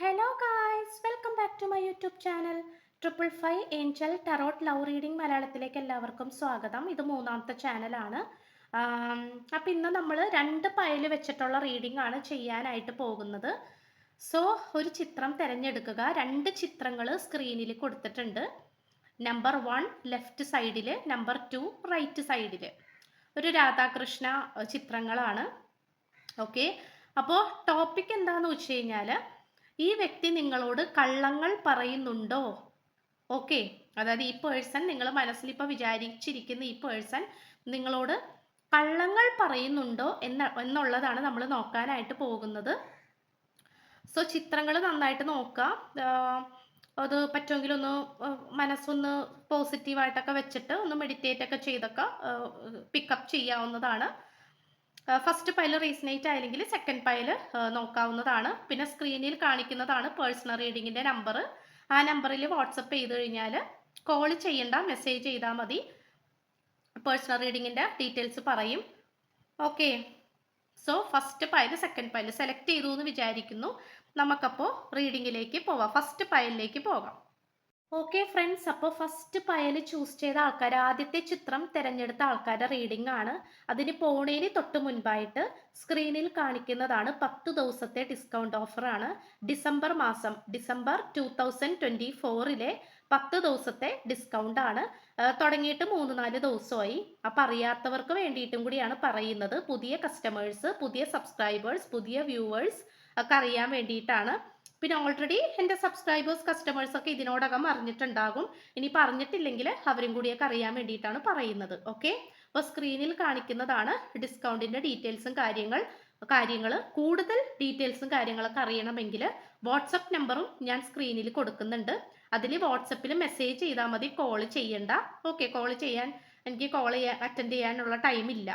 Hello guys welcome back to my YouTube channel triple five angel tarot love reading മലയാളത്തിലേക്ക് എല്ലാവർക്കും സ്വാഗതം. ഇത് മൂന്നാമത്തെ ചാനലാണ് അപ്പം ഇന്ന് നമ്മൾ രണ്ട് പയൽ വെച്ചിട്ടുള്ള റീഡിംഗ് ആണ് ചെയ്യാനായിട്ട് പോകുന്നത്. സോ ഒരു ചിത്രം തിരഞ്ഞെടുക്കുക. രണ്ട് ചിത്രങ്ങൾ സ്ക്രീനിൽ കൊടുത്തിട്ടുണ്ട്. നമ്പർ വൺ ലെഫ്റ്റ് സൈഡിൽ നമ്പർ ടു റൈറ്റ് സൈഡിൽ ഒരു രാധാകൃഷ്ണ ചിത്രങ്ങളാണ്. ഓക്കെ അപ്പോൾ ടോപ്പിക് എന്താണെന്ന് വെച്ച് കഴിഞ്ഞാൽ ഈ വ്യക്തി നിങ്ങളോട് കള്ളങ്ങൾ പറയുന്നുണ്ടോ? ഓക്കെ അതായത് ഈ പേഴ്സൺ നിങ്ങൾ മനസ്സിൽ ഇപ്പോൾ വിചാരിച്ചിരിക്കുന്ന ഈ പേഴ്സൺ നിങ്ങളോട് കള്ളങ്ങൾ പറയുന്നുണ്ടോ എന്ന എന്നുള്ളതാണ് നമ്മൾ നോക്കാനായിട്ട് പോകുന്നത്. സോ ചിത്രങ്ങൾ നന്നായിട്ട് നോക്കുക അത് പറ്റുമെങ്കിൽ ഒന്ന് മനസ്സൊന്ന് പോസിറ്റീവായിട്ടൊക്കെ വെച്ചിട്ട് ഒന്ന് മെഡിറ്റേറ്റ് ഒക്കെ ചെയ്തൊക്കെ പിക്കപ്പ് ചെയ്യാവുന്നതാണ്. ഫസ്റ്റ് പൈൽ റീസണേറ്റ് ആയില്ലെങ്കിൽ സെക്കൻഡ് പൈൽ നോക്കാവുന്നതാണ്. പിന്നെ സ്ക്രീനിൽ കാണിക്കുന്നതാണ് പേഴ്സണൽ റീഡിങ്ങിന്റെ നമ്പർ ആ നമ്പറിൽ വാട്സപ്പ് ചെയ്ത് കഴിഞ്ഞാൽ കോൾ ചെയ്യണ്ട മെസ്സേജ് ചെയ്താൽ മതി. പേഴ്സണൽ റീഡിങ്ങിന്റെ ഡീറ്റെയിൽസ് പറയും. Okay so first pile second pile select ചെയ്തു എന്ന് വിചാരിക്കുന്നു. നമുക്കപ്പോൾ റീഡിങ്ങിലേക്ക് പോവാം. ഫസ്റ്റ് പൈലിലേക്ക് പോകാം. ഓക്കെ ഫ്രണ്ട്സ് അപ്പോൾ ഫസ്റ്റ് പയൽ ചൂസ് ചെയ്ത ആൾക്കാർ ആദ്യത്തെ ചിത്രം തിരഞ്ഞെടുത്ത ആൾക്കാരുടെ റീഡിംഗ് ആണ്. അതിന് പോണേന് തൊട്ട് മുൻപായിട്ട് സ്ക്രീനിൽ കാണിക്കുന്നതാണ് പത്ത് ദിവസത്തെ ഡിസ്കൗണ്ട് ഓഫറാണ് ഡിസംബർ മാസം ഡിസംബർ ടു തൗസൻഡ് ട്വന്റി ഫോറിലെ പത്ത് ദിവസത്തെ ഡിസ്കൗണ്ട് ആണ്. തുടങ്ങിയിട്ട് മൂന്ന് നാല് ദിവസമായി. അപ്പം അറിയാത്തവർക്ക് വേണ്ടിയിട്ടും കൂടിയാണ് പറയുന്നത്. പുതിയ കസ്റ്റമേഴ്സ് പുതിയ സബ്സ്ക്രൈബേഴ്സ് പുതിയ വ്യൂവേഴ്സ് ഒക്കെ അറിയാൻ വേണ്ടിയിട്ടാണ്. പിന്നെ ഓൾറെഡി എന്റെ സബ്സ്ക്രൈബേഴ്സ് കസ്റ്റമേഴ്സ് ഒക്കെ ഇതിനോടകം അറിഞ്ഞിട്ടുണ്ടാകും. ഇനി പറഞ്ഞിട്ടില്ലെങ്കിൽ അവരും കൂടിയൊക്കെ അറിയാൻ വേണ്ടിയിട്ടാണ് പറയുന്നത്. ഓക്കെ അപ്പോൾ സ്ക്രീനിൽ കാണിക്കുന്നതാണ് ഡിസ്കൗണ്ടിന്റെ ഡീറ്റെയിൽസും കാര്യങ്ങൾ. കാര്യങ്ങൾ കൂടുതൽ ഡീറ്റെയിൽസും കാര്യങ്ങളൊക്കെ അറിയണമെങ്കിൽ വാട്സപ്പ് നമ്പറും ഞാൻ സ്ക്രീനിൽ കൊടുക്കുന്നുണ്ട്. അതിൽ വാട്സപ്പിൽ മെസ്സേജ് ചെയ്താൽ മതി കോൾ ചെയ്യണ്ട. ഓക്കെ കോൾ ചെയ്യാൻ എനിക്ക് കോൾ ചെയ്യാൻ അറ്റൻഡ് ചെയ്യാനുള്ള ടൈമില്ല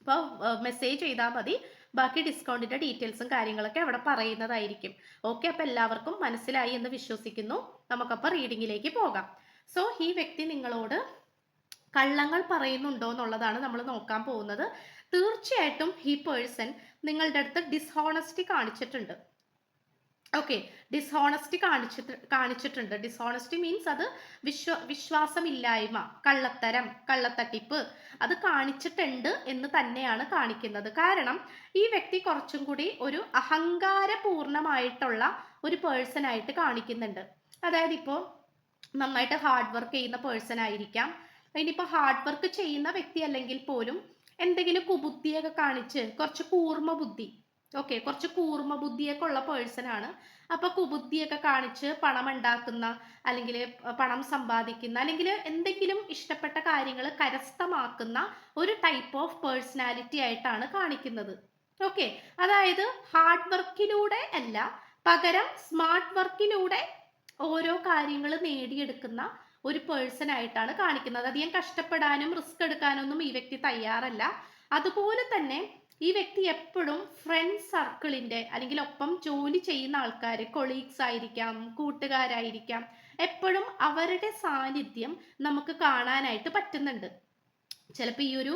അപ്പോൾ മെസ്സേജ് ചെയ്താൽ മതി. ബാക്കി ഡിസ്കൗണ്ടിന്റെ ഡീറ്റെയിൽസും കാര്യങ്ങളൊക്കെ അവിടെ പറയുന്നതായിരിക്കും. ഓക്കെ അപ്പോൾ എല്ലാവർക്കും മനസ്സിലായി എന്ന് വിശ്വസിക്കുന്നു. നമുക്കപ്പോൾ റീഡിങ്ങിലേക്ക് പോകാം. സോ ഈ വ്യക്തി നിങ്ങളോട് കള്ളങ്ങൾ പറയുന്നുണ്ടോ എന്നുള്ളതാണ് നമ്മൾ നോക്കാൻ പോകുന്നത്. തീർച്ചയായിട്ടും ഈ പേഴ്സൺ നിങ്ങളുടെ അടുത്ത് ഡിസ്ഹോണസ്റ്റി കാണിച്ചിട്ടുണ്ട്. ഓക്കെ ഡിസ്ഹോണസ്റ്റി കാണിച്ചിട്ട് കാണിച്ചിട്ടുണ്ട്. ഡിസ്ഹോണസ്റ്റി മീൻസ് അത് വിശ്വ വിശ്വാസമില്ലായ്മ കള്ളത്തരം കള്ളത്തട്ടിപ്പ് അത് കാണിച്ചിട്ടുണ്ട് എന്ന് തന്നെയാണ് കാണിക്കുന്നത്. കാരണം ഈ വ്യക്തി കുറച്ചും കൂടി ഒരു അഹങ്കാരപൂർണമായിട്ടുള്ള ഒരു പേഴ്സൺ ആയിട്ട് കാണിക്കുന്നുണ്ട്. അതായത് ഇപ്പോൾ നന്നായിട്ട് ഹാർഡ് വർക്ക് ചെയ്യുന്ന പേഴ്സൺ ആയിരിക്കാം. ഇനിയിപ്പോൾ ഹാർഡ് വർക്ക് ചെയ്യുന്ന വ്യക്തി അല്ലെങ്കിൽ പോലും എന്തെങ്കിലും കുബുദ്ധിയൊക്കെ കാണിച്ച് കുറച്ച് കൂർമ്മ ബുദ്ധി ഓക്കെ കുറച്ച് കൂർമ്മ ബുദ്ധിയൊക്കെ ഉള്ള പേഴ്സൺ ആണ്. അപ്പൊ കുബുദ്ധിയൊക്കെ കാണിച്ച് പണം ഉണ്ടാക്കുന്ന അല്ലെങ്കിൽ പണം സമ്പാദിക്കുന്ന അല്ലെങ്കിൽ എന്തെങ്കിലും ഇഷ്ടപ്പെട്ട കാര്യങ്ങൾ കരസ്ഥമാക്കുന്ന ഒരു ടൈപ്പ് ഓഫ് പേഴ്സണാലിറ്റി ആയിട്ടാണ് കാണിക്കുന്നത്. ഓക്കെ അതായത് ഹാർഡ് വർക്കിലൂടെ അല്ല പകരം സ്മാർട്ട് വർക്കിലൂടെ ഓരോ കാര്യങ്ങൾ നേടിയെടുക്കുന്ന ഒരു പേഴ്സൺ ആയിട്ടാണ് കാണിക്കുന്നത്. അധികം കഷ്ടപ്പെടാനും റിസ്ക് എടുക്കാനൊന്നും ഈ വ്യക്തി തയ്യാറല്ല. അതുപോലെ തന്നെ ഈ വ്യക്തി എപ്പോഴും ഫ്രണ്ട് സർക്കിളിന്റെ അല്ലെങ്കിൽ ഒപ്പം ജോലി ചെയ്യുന്ന ആൾക്കാർ കൊളീഗ്സ് ആയിരിക്കാം കൂട്ടുകാരായിരിക്കാം. എപ്പോഴും അവരുടെ സാന്നിധ്യം നമുക്ക് കാണാനായിട്ട് പറ്റുന്നുണ്ട്. ചിലപ്പോൾ ഈ ഒരു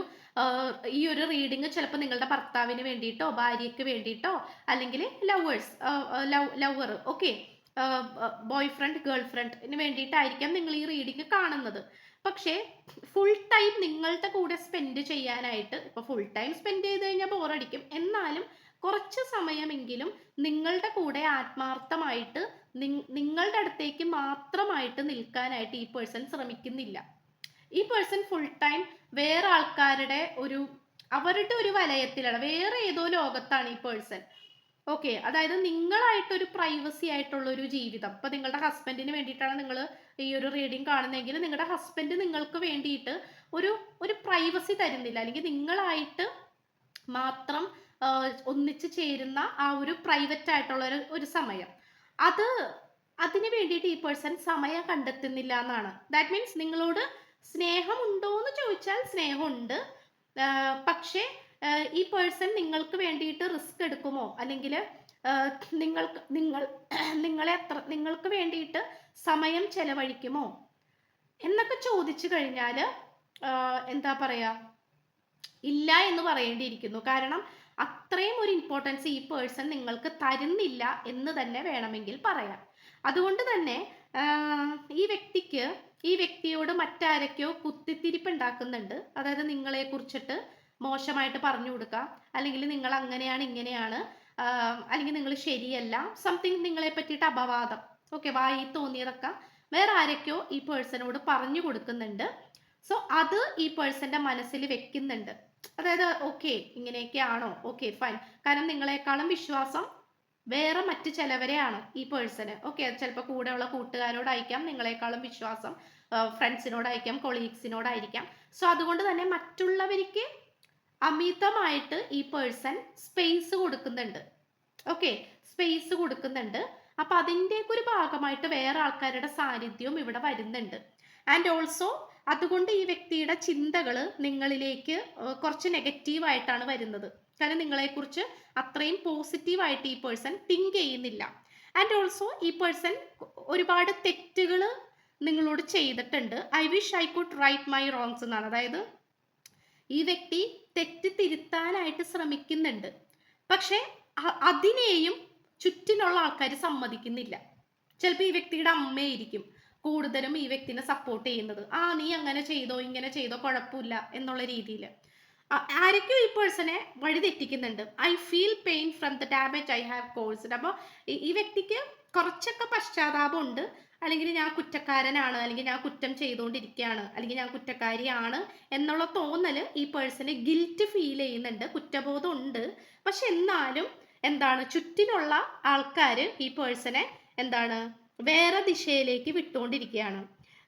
ഈ ഒരു റീഡിങ് ചിലപ്പോൾ നിങ്ങളുടെ ഭർത്താവിന് വേണ്ടിയിട്ടോ ഭാര്യയ്ക്ക് വേണ്ടിയിട്ടോ അല്ലെങ്കിൽ lovers love lover okay boyfriend girl ഫ്രണ്ടിന് വേണ്ടിയിട്ടായിരിക്കാം നിങ്ങൾ ഈ റീഡിങ് കാണുന്നത്. പക്ഷേ ഫുൾ ടൈം നിങ്ങളുടെ കൂടെ സ്പെൻഡ് ചെയ്യാനായിട്ട് ഇപ്പോൾ ഫുൾ ടൈം സ്പെൻഡ് ചെയ്ത് കഴിഞ്ഞാൽ ബോറടിക്കും എന്നാലും കുറച്ച് സമയമെങ്കിലും നിങ്ങളുടെ കൂടെ ആത്മാർത്ഥമായിട്ട് നിങ്- നിങ്ങളുടെ അടുത്തേക്ക് മാത്രമായിട്ട് നിൽക്കാനായിട്ട് ഈ പേഴ്സൺ ശ്രമിക്കുന്നില്ല. ഈ പേഴ്സൺ ഫുൾ ടൈം വേറെ ആൾക്കാരുടെ ഒരു അവരുടെ ഒരു വലയത്തിലാണ്. വേറെ ഏതോ ലോകത്താണ് ഈ പേഴ്സൺ ഓക്കെ അതായത് നിങ്ങളായിട്ടൊരു പ്രൈവസി ആയിട്ടുള്ള ഒരു ജീവിതം. ഇപ്പൊ നിങ്ങളുടെ ഹസ്ബൻഡിന് വേണ്ടിയിട്ടാണ് നിങ്ങൾ ഈ ഒരു റീഡിങ് കാണുന്നതെങ്കിൽ നിങ്ങളുടെ ഹസ്ബൻഡ് നിങ്ങൾക്ക് വേണ്ടിയിട്ട് ഒരു ഒരു പ്രൈവസി തരുന്നില്ല. അല്ലെങ്കിൽ നിങ്ങളായിട്ട് മാത്രം ഒന്നിച്ചു ചേരുന്ന ആ ഒരു പ്രൈവറ്റ് ആയിട്ടുള്ള ഒരു ഒരു സമയം. അത് അതിന് വേണ്ടിയിട്ട് ഈ പേഴ്സൺ സമയം കണ്ടെത്തുന്നില്ല എന്നാണ്. ദാറ്റ് മീൻസ് നിങ്ങളോട് സ്നേഹമുണ്ടോ എന്ന് ചോദിച്ചാൽ സ്നേഹമുണ്ട്. പക്ഷേ ഈ പേഴ്സൺ നിങ്ങൾക്ക് വേണ്ടിയിട്ട് റിസ്ക് എടുക്കുമോ? അല്ലെങ്കിൽ നിങ്ങൾക്ക് നിങ്ങൾ നിങ്ങളെ അത്ര നിങ്ങൾക്ക് വേണ്ടിയിട്ട് സമയം ചെലവഴിക്കുമോ? എന്നൊക്കെ ചോദിച്ചു കഴിഞ്ഞാൽ എന്താ പറയാ ഇല്ല എന്ന് പറയേണ്ടിയിരിക്കുന്നു. കാരണം അത്രയും ഒരു ഇമ്പോർട്ടൻസ് ഈ പേഴ്സൺ നിങ്ങൾക്ക് തരുന്നില്ല എന്ന് തന്നെ വേണമെങ്കിൽ പറയാം. അതുകൊണ്ട് തന്നെ ഈ വ്യക്തിക്ക് ഈ വ്യക്തിയോട് മറ്റാരൊക്കെയോ കുത്തിത്തിരിപ്പ് ഉണ്ടാക്കുന്നുണ്ട്. അതായത് നിങ്ങളെ കുറിച്ചിട്ട് മോശമായിട്ട് പറഞ്ഞു കൊടുക്കാം അല്ലെങ്കിൽ നിങ്ങൾ അങ്ങനെയാണ് ഇങ്ങനെയാണ് അല്ലെങ്കിൽ നിങ്ങൾ ശരിയല്ല. സംതിങ് നിങ്ങളെ പറ്റിയിട്ട് അപവാദം. ഓക്കെ വായി തോന്നിയതൊക്കെ. വേറെ ആരൊക്കെയോ ഈ പേഴ്സണോട് പറഞ്ഞു കൊടുക്കുന്നുണ്ട്. സോ അത് ഈ പേഴ്സന്റെ മനസ്സിൽ വെക്കുന്നുണ്ട്. അതായത് ഓക്കെ ഇങ്ങനെയൊക്കെയാണോ ഓക്കെ ഫൈൻ കാരണം നിങ്ങളെക്കാളും വിശ്വാസം വേറെ മറ്റ് ചിലവരെയാണ് ഈ പേഴ്സണ് ഓക്കെ ചിലപ്പോൾ കൂടെയുള്ള കൂട്ടുകാരോടായിരിക്കാം നിങ്ങളെക്കാളും വിശ്വാസം ഫ്രണ്ട്സിനോടായിരിക്കാം കൊളീഗ്സിനോടായിരിക്കാം സോ അതുകൊണ്ട് തന്നെ മറ്റുള്ളവർക്ക് അമിതമായിട്ട് ഈ പേഴ്സൺ സ്പേസ് കൊടുക്കുന്നുണ്ട്. ഓക്കെ സ്പേസ് കൊടുക്കുന്നുണ്ട്. അപ്പൊ അതിന്റെയൊക്കെ ഒരു ഭാഗമായിട്ട് വേറെ ആൾക്കാരുടെ സാന്നിധ്യവും ഇവിടെ വരുന്നുണ്ട്. ആൻഡ് ഓൾസോ അതുകൊണ്ട് ഈ വ്യക്തിയുടെ ചിന്തകൾ നിങ്ങളിലേക്ക് കുറച്ച് നെഗറ്റീവായിട്ടാണ് വരുന്നത്. കാരണം നിങ്ങളെക്കുറിച്ച് അത്രയും പോസിറ്റീവായിട്ട് ഈ പേഴ്സൺ തിങ്ക് ചെയ്യുന്നില്ല. ആൻഡ് ഓൾസോ ഈ പേഴ്സൺ ഒരുപാട് തെറ്റുകൾ നിങ്ങളോട് ചെയ്തിട്ടുണ്ട്. I wish I could right my wrongs എന്നാണ്. അതായത് ഈ വ്യക്തി തെറ്റ് തിരുത്താനായിട്ട് ശ്രമിക്കുന്നുണ്ട്. പക്ഷെ അതിനെയും ചുറ്റിനുള്ള ആൾക്കാർ സമ്മതിക്കുന്നില്ല. ചിലപ്പോൾ ഈ വ്യക്തിയുടെ അമ്മയായിരിക്കും കൂടുതലും ഈ വ്യക്തിനെ സപ്പോർട്ട് ചെയ്യുന്നത്. ആ നീ അങ്ങനെ ചെയ്തോ ഇങ്ങനെ ചെയ്തോ കുഴപ്പമില്ല എന്നുള്ള രീതിയിൽ ആരൊക്കെയോ ഈ പേഴ്സണെ വഴി തെറ്റിക്കുന്നുണ്ട്. I feel pain from the damage I have caused അപ്പോൾ ഈ വ്യക്തിക്ക് കുറച്ചൊക്കെ പശ്ചാത്താപമുണ്ട് അല്ലെങ്കിൽ ഞാൻ കുറ്റക്കാരനാണ് അല്ലെങ്കിൽ ഞാൻ കുറ്റം ചെയ്തുകൊണ്ടിരിക്കുകയാണ് അല്ലെങ്കിൽ ഞാൻ കുറ്റക്കാരിയാണ് എന്നുള്ള തോന്നൽ ഈ പേഴ്സണ് ഗിൽറ്റ് ഫീൽ ചെയ്യുന്നുണ്ട്. കുറ്റബോധം ഉണ്ട്. പക്ഷെ എന്നാലും എന്താണ്? ചുറ്റിനുള്ള ആൾക്കാർ ഈ പേഴ്സണെ എന്താണ്? വേറെ ദിശയിലേക്ക് വിട്ടുകൊണ്ടിരിക്കുകയാണ്.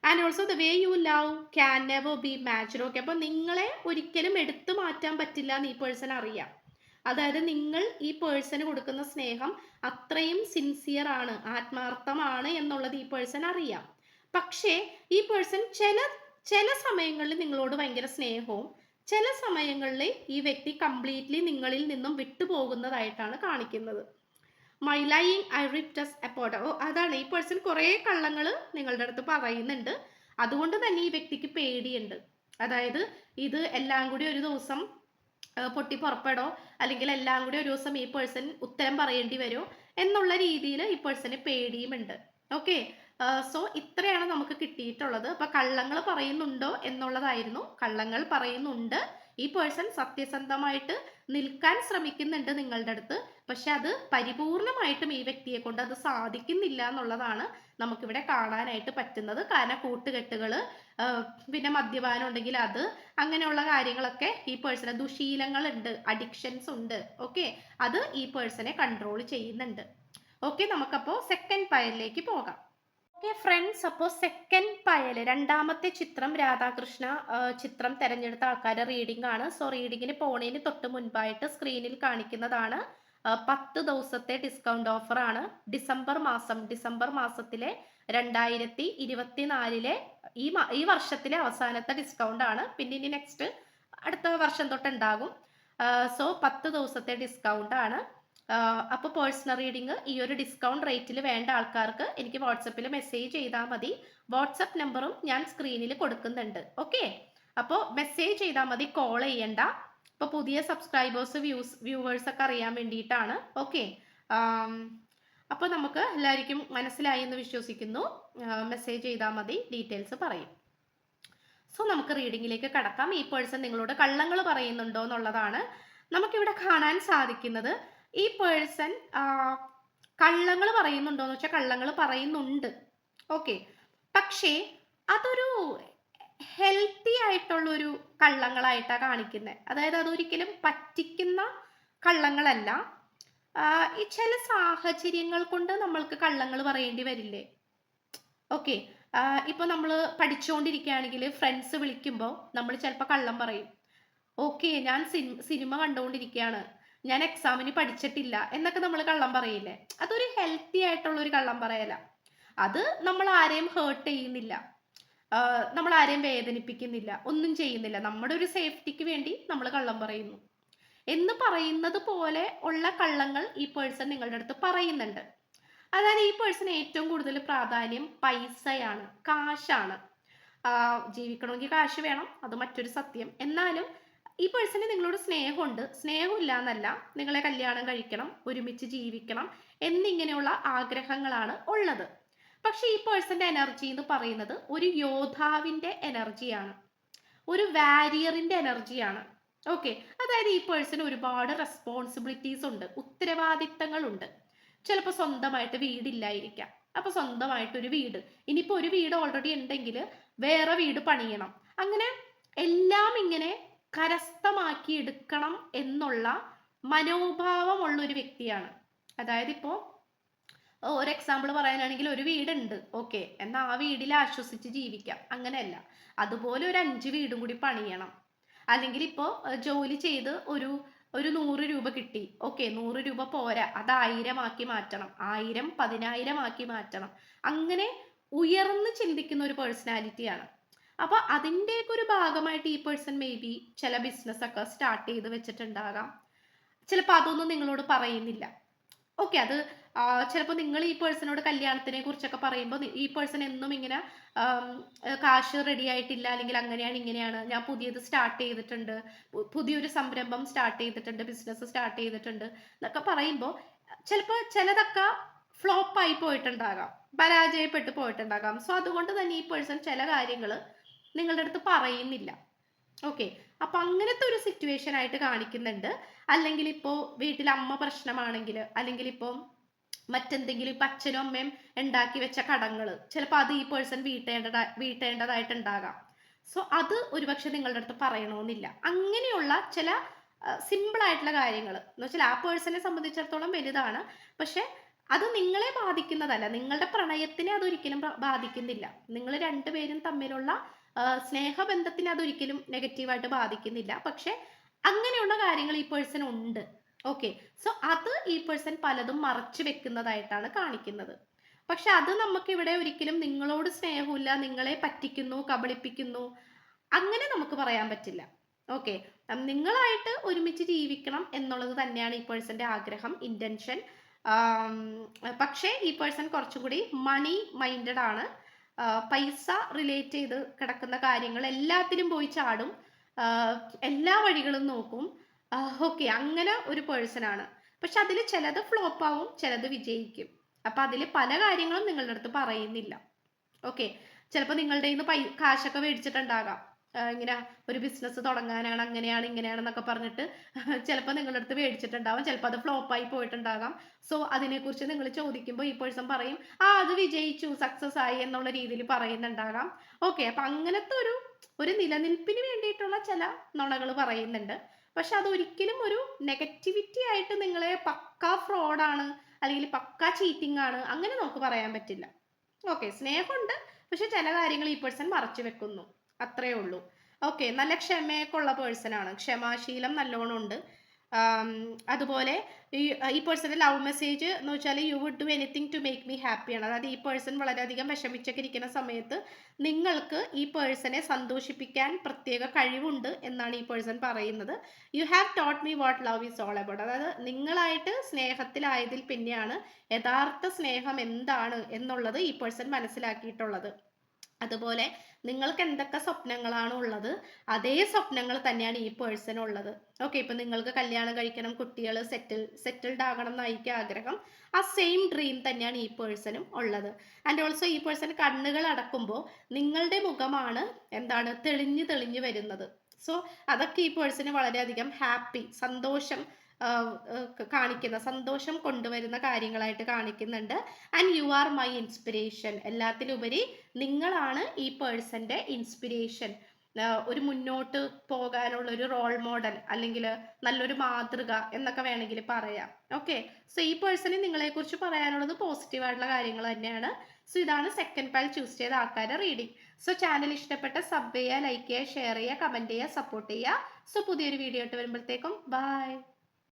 And also the way you love can never be matched okay അപ്പോൾ നിങ്ങളെ ഒരിക്കലും എടുത്തു മാറ്റാൻ പറ്റില്ല എന്ന് ഈ പേഴ്സൺ അറിയാം. അതായത് നിങ്ങൾ ഈ പേഴ്സണ് കൊടുക്കുന്ന സ്നേഹം അത്രയും സിൻസിയർ ആണ് ആത്മാർത്ഥമാണ് എന്നുള്ളത് ഈ പേഴ്സൺ അറിയാം. പക്ഷേ ഈ പേഴ്സൺ ചില ചില സമയങ്ങളിൽ നിങ്ങളോട് ഭയങ്കര സ്നേഹവും ചില സമയങ്ങളിൽ ഈ വ്യക്തി കംപ്ലീറ്റ്ലി നിങ്ങളിൽ നിന്നും വിട്ടുപോകുന്നതായിട്ടാണ് കാണിക്കുന്നത്. My lying eye reports about ഓ അതാണ്. ഈ പേഴ്സൺ കുറേ കള്ളങ്ങൾ നിങ്ങളുടെ അടുത്ത് പറയുന്നുണ്ട്. അതുകൊണ്ട് തന്നെ ഈ വ്യക്തിക്ക് പേടിയുണ്ട്. അതായത് ഇത് എല്ലാം കൂടി ഒരു ദിവസം പൊട്ടി പുറപ്പെടോ? അല്ലെങ്കിൽ എല്ലാം കൂടി ഒരു ദിവസം ഈ പേഴ്സൺ ഉത്തരം പറയേണ്ടി വരുമോ? എന്നുള്ള രീതിയിൽ ഈ പേഴ്സന് പേടിയുമുണ്ട്. ഓക്കെ? സോ ഇത്രയാണ് നമുക്ക് കിട്ടിയിട്ടുള്ളത്. അപ്പൊ കള്ളങ്ങൾ പറയുന്നുണ്ടോ എന്നുള്ളതായിരുന്നു. കള്ളങ്ങൾ പറയുന്നുണ്ട്. ഈ പേഴ്സൺ സത്യസന്ധമായിട്ട് നിൽക്കാൻ ശ്രമിക്കുന്നുണ്ട് നിങ്ങളുടെ അടുത്ത്. പക്ഷെ അത് പരിപൂർണമായിട്ടും ഈ വ്യക്തിയെ കൊണ്ട് അത് സാധിക്കുന്നില്ല എന്നുള്ളതാണ് നമുക്കിവിടെ കാണാനായിട്ട് പറ്റുന്നത്. കാരണം കൂട്ടുകെട്ടുകൾ പിന്നെ മദ്യപാനം ഉണ്ടെങ്കിൽ അത് അങ്ങനെയുള്ള കാര്യങ്ങളൊക്കെ ഈ പേഴ്സണെ ദുശീലങ്ങളുണ്ട് അഡിക്ഷൻസ് ഉണ്ട് ഓക്കെ അത് ഈ പേഴ്സണെ കൺട്രോൾ ചെയ്യുന്നുണ്ട്. ഓക്കെ നമുക്കപ്പോൾ സെക്കൻഡ് പയറിലേക്ക് പോകാം. ഓക്കെ ഫ്രണ്ട്സ് അപ്പോൾ സെക്കൻഡ് പയൽ രണ്ടാമത്തെ ചിത്രം രാധാകൃഷ്ണ ചിത്രം തിരഞ്ഞെടുത്ത ആൾക്കാരുടെ റീഡിംഗ് ആണ്. സോ റീഡിങ്ങിന് പോണേന് തൊട്ട് മുൻപായിട്ട് സ്ക്രീനിൽ കാണിക്കുന്നതാണ്. പത്ത് ദിവസത്തെ ഡിസ്കൗണ്ട് ഓഫർ ആണ്. ഡിസംബർ മാസം ഡിസംബർ മാസത്തിലെ രണ്ടായിരത്തി ഇരുപത്തിനാലിലെ ഈ ഈ വർഷത്തിലെ അവസാനത്തെ ഡിസ്കൗണ്ട് ആണ്. പിന്നെ ഇനി നെക്സ്റ്റ് അടുത്ത വർഷം തൊട്ട് ഉണ്ടാകും സോ പത്ത് ദിവസത്തെ ഡിസ്കൗണ്ട് ആണ്. അപ്പോൾ പേഴ്സണൽ റീഡിംഗ് ഈ ഒരു ഡിസ്കൗണ്ട് റേറ്റിൽ വേണ്ട ആൾക്കാർക്ക് എനിക്ക് വാട്സപ്പിൽ മെസ്സേജ് ചെയ്താൽ മതി. വാട്സപ്പ് നമ്പറും ഞാൻ സ്ക്രീനിൽ കൊടുക്കുന്നുണ്ട്. ഓക്കെ അപ്പോൾ മെസ്സേജ് ചെയ്താൽ മതി കോൾ ചെയ്യണ്ട. ഇപ്പോൾ പുതിയ സബ്സ്ക്രൈബേഴ്സ് വ്യൂസ് വ്യൂവേഴ്സ് ഒക്കെ അറിയാൻ വേണ്ടിയിട്ടാണ്. ഓക്കെ അപ്പോൾ നമുക്ക് എല്ലാവർക്കും മനസ്സിലായി എന്ന് വിശ്വസിക്കുന്നു. മെസ്സേജ് ചെയ്താൽ മതി ഡീറ്റെയിൽസ് പറയും. സോ നമുക്ക് റീഡിങ്ങിലേക്ക് കടക്കാം. ഈ പേഴ്സൺ നിങ്ങളോട് കള്ളങ്ങൾ പറയുന്നുണ്ടോ എന്നുള്ളതാണ് നമുക്കിവിടെ കാണാൻ സാധിക്കുന്നത്. ഈ പേഴ്സൺ കള്ളങ്ങൾ പറയുന്നുണ്ടോ എന്ന് വെച്ചാൽ കള്ളങ്ങൾ പറയുന്നുണ്ട്. ഓക്കെ പക്ഷേ അതൊരു ഹെൽത്തി ആയിട്ടുള്ളൊരു കള്ളങ്ങളായിട്ടാണ് കാണിക്കുന്നത് അതായത് അതൊരിക്കലും പറ്റിക്കുന്ന കള്ളങ്ങളല്ല. ഈ ചില സാഹചര്യങ്ങൾ കൊണ്ട് നമ്മൾക്ക് കള്ളങ്ങൾ പറയേണ്ടി വരില്ലേ? ഓക്കെ ഇപ്പോൾ നമ്മൾ പഠിച്ചുകൊണ്ടിരിക്കുകയാണെങ്കിൽ ഫ്രണ്ട്സ് വിളിക്കുമ്പോൾ നമ്മൾ ചിലപ്പോൾ കള്ളം പറയും. ഓക്കെ ഞാൻ സിനിമ കണ്ടുകൊണ്ടിരിക്കുകയാണ് ഞാൻ എക്സാമിന് പഠിച്ചിട്ടില്ല എന്നൊക്കെ നമ്മൾ കള്ളം പറയില്ലേ? അതൊരു ഹെൽത്തി ആയിട്ടുള്ള ഒരു കള്ളം പറയല. അത് നമ്മൾ ആരെയും ഹേർട്ട് ചെയ്യുന്നില്ല. നമ്മൾ ആരെയും വേദനിപ്പിക്കുന്നില്ല. ഒന്നും ചെയ്യുന്നില്ല. നമ്മുടെ ഒരു സേഫ്റ്റിക്ക് വേണ്ടി നമ്മൾ കള്ളം പറയുന്നു. എന്ന് പറയുന്നത് പോലെ ഉള്ള കള്ളങ്ങൾ ഈ പേഴ്സൺ നിങ്ങളുടെ അടുത്ത് പറയുന്നുണ്ട്. അതായത് ഈ പേഴ്സൺ ഏറ്റവും കൂടുതൽ പ്രാധാന്യം. പൈസയാണ്. കാശാണ്. ജീവിക്കണമെങ്കിൽ കാശ് വേണം. അത് മറ്റൊരു സത്യം. എന്നാലും ഈ പേഴ്സണിന് നിങ്ങളോട് സ്നേഹമുണ്ട്. സ്നേഹമില്ല എന്നല്ല നിങ്ങളെ കല്യാണം കഴിക്കണം ഒരുമിച്ച് ജീവിക്കണം എന്നിങ്ങനെയുള്ള ആഗ്രഹങ്ങളാണ് ഉള്ളത്. പക്ഷെ ഈ പേഴ്സന്റെ എനർജി എന്ന് പറയുന്നത് ഒരു യോദ്ധാവിന്റെ എനർജിയാണ് ഒരു വാരിയറിന്റെ എനർജിയാണ് ഓക്കെ അതായത് ഈ പേഴ്സൺ ഒരുപാട് റെസ്പോൺസിബിലിറ്റീസ് ഉണ്ട് ഉത്തരവാദിത്തങ്ങളുണ്ട്. ചിലപ്പോൾ സ്വന്തമായിട്ട് വീടില്ലായിരിക്കാം. അപ്പൊ സ്വന്തമായിട്ട് ഒരു വീട്. ഇനിയിപ്പോ ഒരു വീട് ഓൾറെഡി ഉണ്ടെങ്കിൽ വേറെ വീട് പണിയണം. അങ്ങനെ എല്ലാം ഇങ്ങനെ കരസ്ഥമാക്കി എടുക്കണം എന്നുള്ള മനോഭാവമുള്ള ഒരു വ്യക്തിയാണ്. അതായത് ഇപ്പോ ഒരു എക്സാമ്പിൾ പറയാനാണെങ്കിൽ ഒരു വീടുണ്ട്. ഓക്കെ എന്നാൽ ആ വീടിൽ ആശ്വസിച്ച് ജീവിക്കാം. അങ്ങനെയല്ല. അതുപോലെ ഒരു അഞ്ച് വീടും കൂടി പണിയണം. അല്ലെങ്കിൽ ഇപ്പോൾ ജോലി ചെയ്ത് ഒരു ഒരു നൂറ് രൂപ കിട്ടി. ഓക്കെ നൂറ് രൂപ പോരാ. അത് ആയിരം ആക്കി മാറ്റണം. ആയിരം പതിനായിരം ആക്കി മാറ്റണം. അങ്ങനെ ഉയർന്ന് ചിന്തിക്കുന്ന ഒരു പേഴ്സണാലിറ്റിയാണ് അപ്പൊ അതിന്റെയൊക്കെ ഒരു ഭാഗമായിട്ട് ഈ പേഴ്സൺ മേ ബി ചില ബിസിനസ്സൊക്കെ സ്റ്റാർട്ട് ചെയ്ത് വെച്ചിട്ടുണ്ടാകാം. ചിലപ്പോൾ അതൊന്നും നിങ്ങളോട് പറയുന്നില്ല. ഓക്കെ അത് ചിലപ്പോൾ നിങ്ങൾ ഈ പേഴ്സണോട് കല്യാണത്തിനെ കുറിച്ചൊക്കെ പറയുമ്പോൾ ഈ പേഴ്സൺ എന്നും ഇങ്ങനെ കാശ് റെഡി ആയിട്ടില്ല അല്ലെങ്കിൽ അങ്ങനെയാണ് ഇങ്ങനെയാണ് ഞാൻ പുതിയത് സ്റ്റാർട്ട് ചെയ്തിട്ടുണ്ട് പുതിയൊരു സംരംഭം സ്റ്റാർട്ട് ചെയ്തിട്ടുണ്ട് ബിസിനസ് സ്റ്റാർട്ട് ചെയ്തിട്ടുണ്ട് എന്നൊക്കെ പറയുമ്പോൾ ചിലപ്പോൾ ചിലതൊക്കെ ഫ്ലോപ്പായി പോയിട്ടുണ്ടാകാം പരാജയപ്പെട്ടു പോയിട്ടുണ്ടാകാം. സോ അതുകൊണ്ട് തന്നെ ഈ പേഴ്സൺ ചില കാര്യങ്ങൾ നിങ്ങളുടെ അടുത്ത് പറയുന്നില്ല. ഓക്കെ അപ്പൊ അങ്ങനത്തെ ഒരു സിറ്റുവേഷൻ ആയിട്ട് കാണിക്കുന്നുണ്ട്. അല്ലെങ്കിൽ ഇപ്പോൾ വീട്ടിൽ അമ്മ പ്രശ്നമാണെങ്കിൽ അല്ലെങ്കിൽ ഇപ്പോൾ മറ്റെന്തെങ്കിലും ഇപ്പം അച്ഛനും അമ്മയും ഉണ്ടാക്കി വെച്ച കടങ്ങൾ ചിലപ്പോൾ അത് ഈ പേഴ്സൺ വീട്ടേണ്ടതാ വീട്ടേണ്ടതായിട്ടുണ്ടാകാം. സോ അത് ഒരുപക്ഷെ നിങ്ങളുടെ അടുത്ത് പറയണമെന്നില്ല അങ്ങനെയുള്ള ചില സിമ്പിൾ ആയിട്ടുള്ള കാര്യങ്ങൾ എന്ന് വെച്ചാൽ ആ പേഴ്സണെ സംബന്ധിച്ചിടത്തോളം വലുതാണ്. പക്ഷെ അത് നിങ്ങളെ ബാധിക്കുന്നതല്ല. നിങ്ങളുടെ പ്രണയത്തിനെ അതൊരിക്കലും ബാധിക്കുന്നില്ല. നിങ്ങൾ രണ്ടുപേരും തമ്മിലുള്ള സ്നേഹബന്ധത്തിനെ അതൊരിക്കലും നെഗറ്റീവായിട്ട് ബാധിക്കുന്നില്ല. പക്ഷെ അങ്ങനെയുള്ള കാര്യങ്ങൾ ഈ പേഴ്സൺ ഉണ്ട്. ഓക്കെ സോ അത് ഈ പേഴ്സൺ പലതും മറച്ചു വെക്കുന്നതായിട്ടാണ് കാണിക്കുന്നത്. പക്ഷെ അത് നമുക്ക് ഇവിടെ ഒരിക്കലും നിങ്ങളോട് സ്നേഹമില്ല നിങ്ങളെ പറ്റിക്കുന്നു കബളിപ്പിക്കുന്നു അങ്ങനെ നമുക്ക് പറയാൻ പറ്റില്ല. ഓക്കെ നിങ്ങളായിട്ട് ഒരുമിച്ച് ജീവിക്കണം എന്നുള്ളത് തന്നെയാണ് ഈ പേഴ്സന്റെ ആഗ്രഹം ഇന്റൻഷൻ പക്ഷേ ഈ പേഴ്സൺ കുറച്ചും കൂടി മണി മൈൻഡഡ് ആണ്. പൈസ റിലേറ്റ് ചെയ്ത് കിടക്കുന്ന കാര്യങ്ങൾ എല്ലാത്തിലും പോയി ചാടും. എല്ലാ വഴികളും നോക്കും. ഓക്കെ അങ്ങനെ ഒരു പേഴ്സൺ ആണ്. പക്ഷെ അതിൽ ചിലത് ഫ്ലോപ്പ് ആവും ചിലത് വിജയിക്കും. അപ്പൊ അതിൽ പല കാര്യങ്ങളും നിങ്ങളുടെ അടുത്ത് പറയുന്നില്ല. ഓക്കെ ചിലപ്പോൾ നിങ്ങളുടെ കയ്യിൽ നിന്ന് പൈ കാശൊക്കെ മേടിച്ചിട്ടുണ്ടാകാം. ഇങ്ങനെ ഒരു ബിസിനസ് തുടങ്ങാനാണ് അങ്ങനെയാണ് ഇങ്ങനെയാണെന്നൊക്കെ പറഞ്ഞിട്ട് ചിലപ്പോൾ നിങ്ങളുടെ അടുത്ത് മേടിച്ചിട്ടുണ്ടാവും ചിലപ്പോൾ അത് ഫ്ലോപ്പായി പോയിട്ടുണ്ടാകാം. സോ അതിനെക്കുറിച്ച് നിങ്ങൾ ചോദിക്കുമ്പോൾ ഈ പേഴ്സൺ പറയും ആ അത് വിജയിച്ചു സക്സസ് ആയി എന്നുള്ള രീതിയിൽ പറയുന്നുണ്ടാകാം. ഓക്കെ അപ്പൊ അങ്ങനത്തെ ഒരു ഒരു നിലനിൽപ്പിന് വേണ്ടിയിട്ടുള്ള ചില നുണകൾ പറയുന്നുണ്ട്. പക്ഷെ അതൊരിക്കലും ഒരു നെഗറ്റിവിറ്റി ആയിട്ട് നിങ്ങളെ പക്ക ഫ്രോഡാണ് അല്ലെങ്കിൽ പക്ക ചീറ്റിംഗ് ആണ് അങ്ങനെ നമുക്ക് പറയാൻ പറ്റില്ല. ഓക്കെ സ്നേഹമുണ്ട് പക്ഷെ ചില കാര്യങ്ങൾ ഈ പേഴ്സൺ മറച്ചു വെക്കുന്നു. അത്രേ ഉള്ളൂ. ഓക്കെ നല്ല ക്ഷമയൊക്കെ ഉള്ള പേഴ്സൺ ആണ്. ക്ഷമാശീലം നല്ലോണം ഉണ്ട്. അതുപോലെ ഈ ഈ പേഴ്സന്റെ ലവ് മെസ്സേജ് എന്ന് വെച്ചാൽ you would do anything to make me ഹാപ്പിയാണ് അതായത് ഈ പേഴ്സൺ വളരെയധികം വിഷമിച്ചൊക്കെ ഇരിക്കുന്ന സമയത്ത് നിങ്ങൾക്ക് ഈ പേഴ്സണെ സന്തോഷിപ്പിക്കാൻ പ്രത്യേക കഴിവുണ്ട് എന്നാണ് ഈ പേഴ്സൺ പറയുന്നത്. You have taught me what love is all about അതായത് നിങ്ങളായിട്ട് സ്നേഹത്തിലായതിൽ പിന്നെയാണ് യഥാർത്ഥ സ്നേഹം എന്താണ് എന്നുള്ളത് ഈ പേഴ്സൺ മനസ്സിലാക്കിയിട്ടുള്ളത്. അതുപോലെ നിങ്ങൾക്ക് എന്തൊക്കെ സ്വപ്നങ്ങളാണ് ഉള്ളത് അതേ സ്വപ്നങ്ങൾ തന്നെയാണ് ഈ പേഴ്സൺ ഉള്ളത്. ഓക്കെ ഇപ്പൊ നിങ്ങൾക്ക് കല്യാണം കഴിക്കണം കുട്ടികൾ സെറ്റിൽ സെറ്റിൽഡ് ആകണം എന്നായിരിക്കും ആഗ്രഹം. ആ സെയിം ഡ്രീം തന്നെയാണ് ഈ പേഴ്സണും ഉള്ളത്. ആൻഡ് ഓൾസോ ഈ പേഴ്സൺ കണ്ണുകൾ അടക്കുമ്പോൾ നിങ്ങളുടെ മുഖമാണ് എന്താണ് തെളിഞ്ഞു തെളിഞ്ഞു വരുന്നത്. സോ അതൊക്കെ ഈ പേഴ്സണ് വളരെയധികം ഹാപ്പി സന്തോഷം കാണിക്കുന്ന സന്തോഷം കൊണ്ടുവരുന്ന കാര്യങ്ങളായിട്ട് കാണിക്കുന്നുണ്ട്. And you are my inspiration എല്ലാത്തിലുപരി നിങ്ങളാണ് ഈ പേഴ്സന്റെ ഇൻസ്പിരേഷൻ ഒരു മുന്നോട്ട് പോകാനുള്ള ഒരു റോൾ മോഡൽ അല്ലെങ്കിൽ നല്ലൊരു മാതൃക എന്നൊക്കെ വേണമെങ്കിൽ പറയാം. ഓക്കെ സോ ഈ പേഴ്സണിൽ നിങ്ങളെക്കുറിച്ച് പറയാനുള്ളത് പോസിറ്റീവായിട്ടുള്ള കാര്യങ്ങൾ തന്നെയാണ്. സോ ഇതാണ് സെക്കൻഡ് പാൽ ചൂസ് ചെയ്ത ആൾക്കാരുടെ റീഡിംഗ് സോ ചാനൽ ഇഷ്ടപ്പെട്ട സബ് ചെയ്യുക ലൈക്ക് ചെയ്യുക ഷെയർ ചെയ്യുക കമന്റ് ചെയ്യുക സപ്പോർട്ട് ചെയ്യുക. സോ പുതിയൊരു വീഡിയോ ഇട്ട് വരുമ്പോഴത്തേക്കും ബൈ